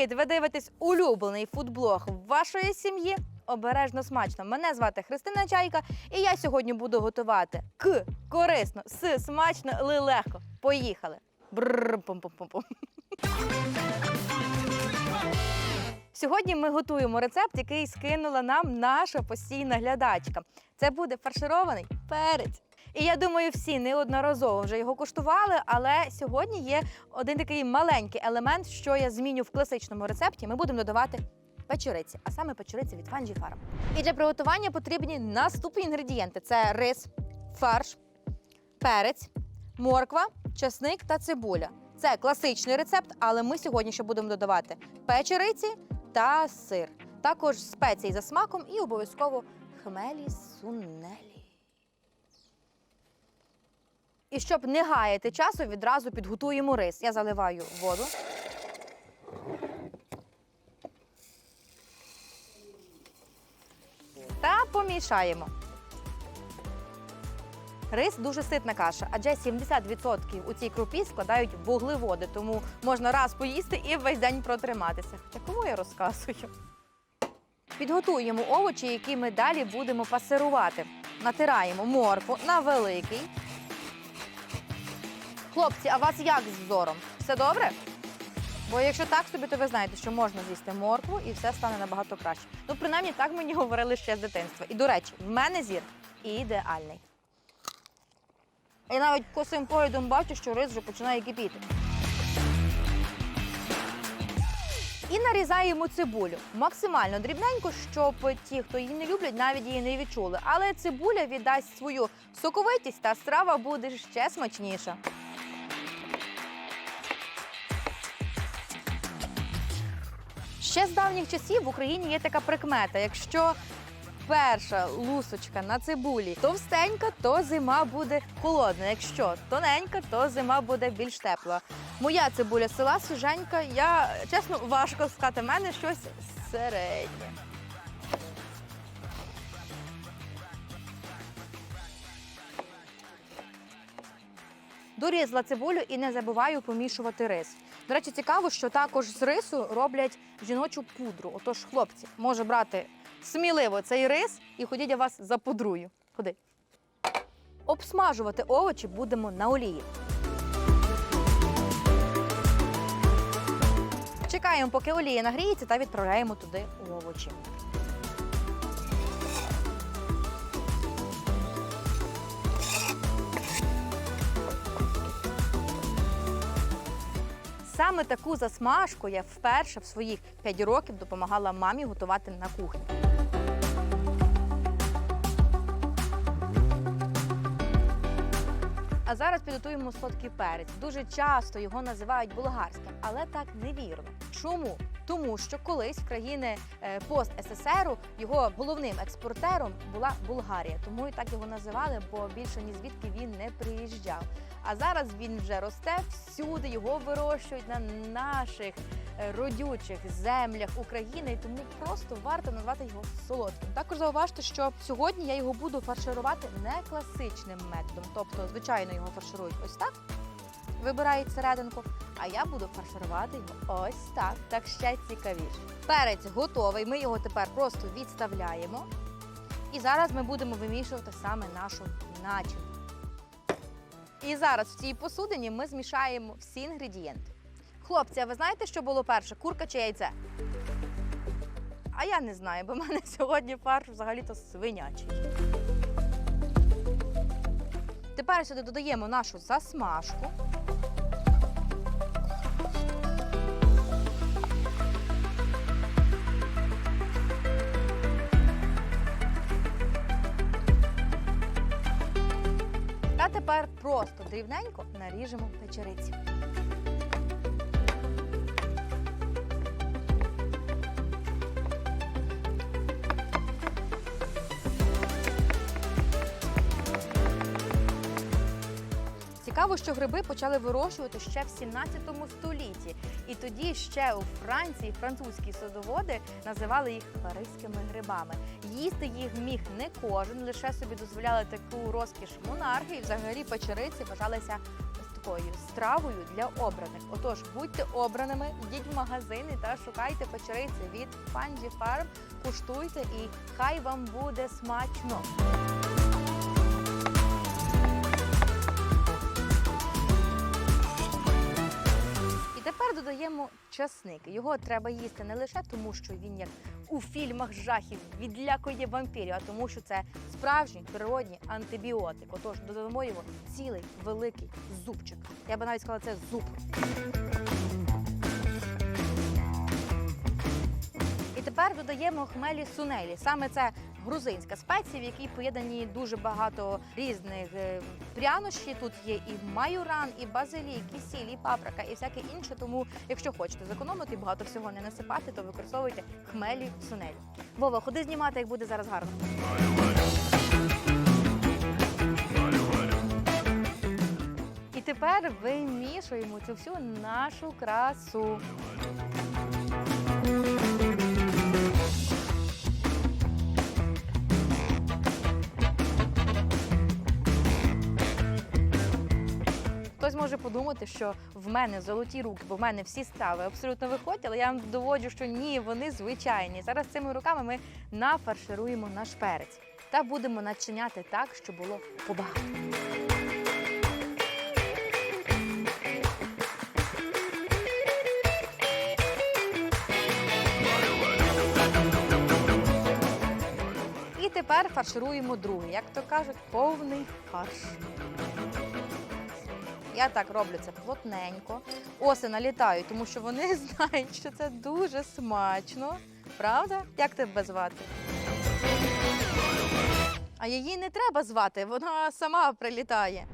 Привіт! Ви дивитесь улюблений фудблог вашої сім'ї. Обережно смачно. Мене звати Христина Чайка, і я сьогодні буду готувати к корисно, с смачно, ли легко. Поїхали. Бррр, пум-пум-пум-пум. Сьогодні ми готуємо рецепт, який скинула нам наша постійна глядачка. Це буде фарширований перець. І я думаю, всі неодноразово вже його куштували, але сьогодні є один такий маленький елемент, що я зміню в класичному рецепті. Ми будемо додавати печериці, а саме печериці від Фанджі Farm. І для приготування потрібні наступні інгредієнти: це рис, фарш, перець, морква, часник та цибуля. Це класичний рецепт, але ми сьогодні ще будемо додавати печериці та сир. Також спеції за смаком і обов'язково хмелі сунелі. І щоб не гаяти часу, відразу підготуємо рис. Я заливаю воду. Та помішаємо. Рис дуже ситна каша, адже 70% у цій крупі складають вуглеводи, тому можна раз поїсти і весь день протриматися. Хоча кому я розказую? Підготуємо овочі, які ми далі будемо пасирувати. Натираємо моркву на великий. Хлопці, а вас як з зором? Все добре? Бо якщо так собі, то ви знаєте, що можна з'їсти моркву і все стане набагато краще. Ну, принаймні, так мені говорили ще з дитинства. І до речі, в мене зір ідеальний. Я навіть косим поглядом бачу, що рис вже починає кипіти. І нарізаємо цибулю максимально дрібненько, щоб ті, хто її не люблять, навіть її не відчули. Але цибуля віддасть свою соковитість та страва буде ще смачніша. Ще з давніх часів в Україні є така прикмета. Якщо перша лусочка на цибулі товстенька, то зима буде холодна. Якщо тоненька, то зима буде більш тепла. Моя цибуля села свіженька. Я чесно важко сказати, в мене щось середнє. Дорізала цибулю і не забуваю помішувати рис. До речі, цікаво, що також з рису роблять жіночу пудру. Отож, хлопці, може брати сміливо цей рис і ходіть я вас запудрую. Ходи. Обсмажувати овочі будемо на олії. Чекаємо, поки олія нагріється, та відправляємо туди овочі. Саме таку засмажку я вперше в своїх 5 років допомагала мамі готувати на кухні. А зараз підготуємо солодкий перець. Дуже часто його називають болгарським, але так невірно. Чому? Тому що колись в країни е, пост СССРу його головним експортером була Болгарія, тому і так його називали, бо більше ні звідки він не приїжджав. А зараз він вже росте всюди, його вирощують на наших е, родючих землях України, тому просто варто назвати його солодким. Також зауважте, що сьогодні я його буду фарширувати не класичним методом, тобто, звичайно, його фарширують ось так. Вибирають серединку, а я буду фарширувати його ось так, так ще цікавіше. Перець готовий, ми його тепер просто відставляємо. І зараз ми будемо вимішувати саме нашу начинку. І зараз в цій посудині ми змішаємо всі інгредієнти. Хлопці, а ви знаєте, що було перше? Курка чи яйце? А я не знаю, бо в мене сьогодні фарш взагалі-то свинячий. Тепер сюди додаємо нашу засмажку. Дрібненько наріжемо печериці. Цікаво, що гриби почали вирощувати ще в 17 столітті. І тоді ще у Франції французькі садоводи називали їх паризькими грибами. Їсти їх міг не кожен, лише собі дозволяли таку розкіш монархи, і взагалі печериці вважалися чіткою стравою для обраних. Отож, будьте обраними, йдіть в магазини та шукайте печериці від Fungi Farm, куштуйте і хай вам буде смачно. Тепер часник. Його треба їсти не лише тому, що він як у фільмах жахів відлякує вампірів, а тому, що це справжній природній антибіотик. Отож, додамо його цілий великий зубчик. Я би навіть сказала, це зуб. І тепер додаємо хмелі сунелі. Саме це грузинська спеція, в якій поєднані дуже багато різних е, прянощів. Тут є і майоран, і базилік, і сіль, і паприка, і всяке інше. Тому, якщо хочете зекономити і багато всього не насипати, то використовуйте хмелі сунелі. Вова, ходи знімати, як буде зараз гарно. І тепер вимішуємо цю всю нашу красу. Може подумати, що в мене золоті руки, бо в мене всі страви абсолютно виходять, але я вам доводжу, що ні, вони звичайні. Зараз цими руками ми нафаршируємо наш перець та будемо начиняти так, щоб було побагато. Тепер фаршируємо другий, як то кажуть, повний фарш. Я так роблю це плотненько. Оси налітають, тому що вони знають, що це дуже смачно. Правда? Як тебе звати? А її не треба звати, вона сама прилітає.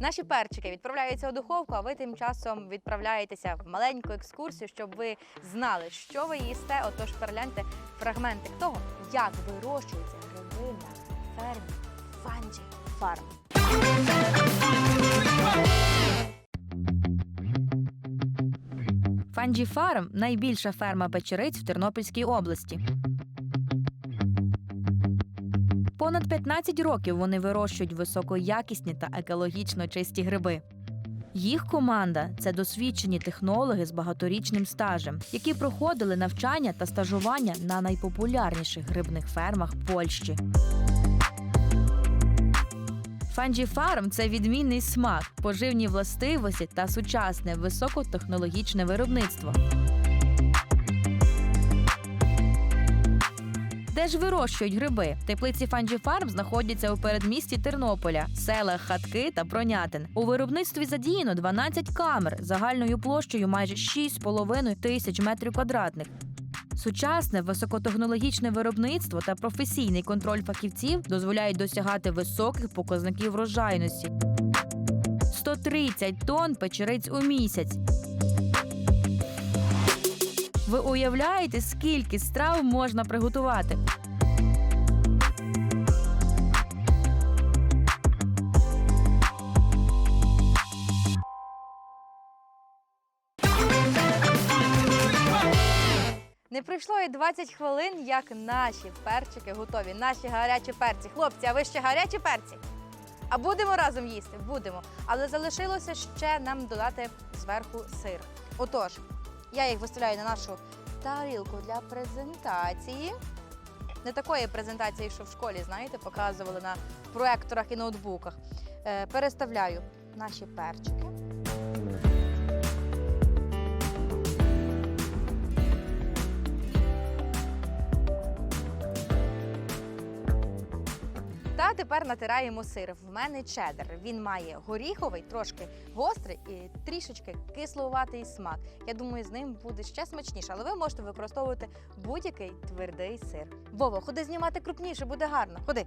Наші перчики відправляються у духовку, а ви тим часом відправляєтеся в маленьку екскурсію, щоб ви знали, що ви їсте. Отож, перегляньте фрагменти того, як вирощуються гриби на фермі Фанджі Фарм. Фанджі Фарм найбільша ферма печериць в Тернопільській області. Понад 15 років вони вирощують високоякісні та екологічно чисті гриби. Їх команда це досвідчені технологи з багаторічним стажем, які проходили навчання та стажування на найпопулярніших грибних фермах Польщі. Фанджі Фарм це відмінний смак, поживні властивості та сучасне високотехнологічне виробництво. Де ж вирощують гриби? Теплиці Фанджі Фарм знаходяться у передмісті Тернополя, селах Хатки та Пронятин. У виробництві задіяно 12 камер загальною площею майже 6,5 тисяч метрів квадратних. Сучасне високотехнологічне виробництво та професійний контроль фахівців дозволяють досягати високих показників врожайності. 130 тонн печериць у місяць. Ви уявляєте, скільки страв можна приготувати? Не пройшло і 20 хвилин, як наші перчики готові, наші гарячі перці. Хлопці, а ви ще гарячі перці? А будемо разом їсти? Будемо. Але залишилося ще нам додати зверху сир. Отож, я їх виставляю на нашу тарілку для презентації. Не такої презентації, що в школі, знаєте, показували на проекторах і ноутбуках. Е, переставляю наші перчики. Тепер натираємо сир. В мене чедер. Він має горіховий, трошки гострий і трішечки кисловатий смак. Я думаю, з ним буде ще смачніше, але ви можете використовувати будь-який твердий сир. Вово, ходи знімати крупніше, буде гарно. Ходи.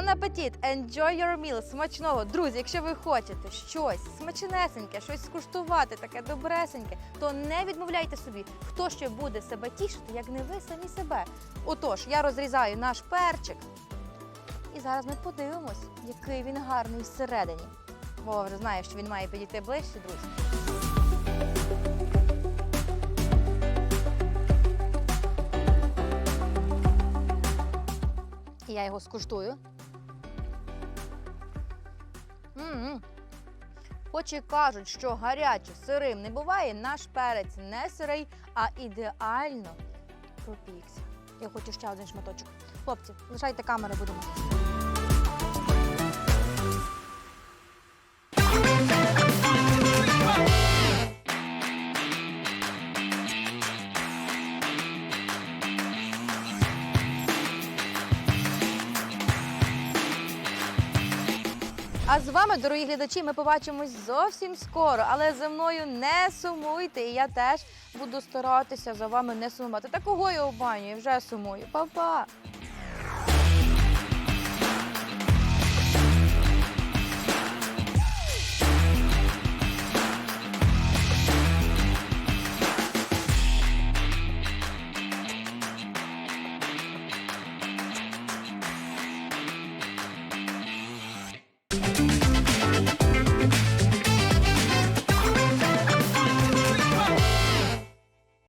Бон апетіт! Enjoy your meal! Смачного! Друзі, якщо ви хочете щось смачнесеньке, щось скуштувати, таке добресеньке, то не відмовляйте собі, хто ще буде себе тішити, як не ви самі себе. Отож, я розрізаю наш перчик. І зараз ми подивимось, який він гарний всередині. Бо вже знає, що він має підійти ближче, друзі. Я його скуштую. Хоч і кажуть, що гаряче сирим не буває, наш перець не сирий, а ідеально пропікся. Я хочу ще один шматочок. Хлопці, лишайте камери, будемо. А з вами, дорогі глядачі, ми побачимось зовсім скоро, але за мною не сумуйте. І я теж буду старатися за вами не сумувати. Та кого я обманюю? Вже сумую. Па-па!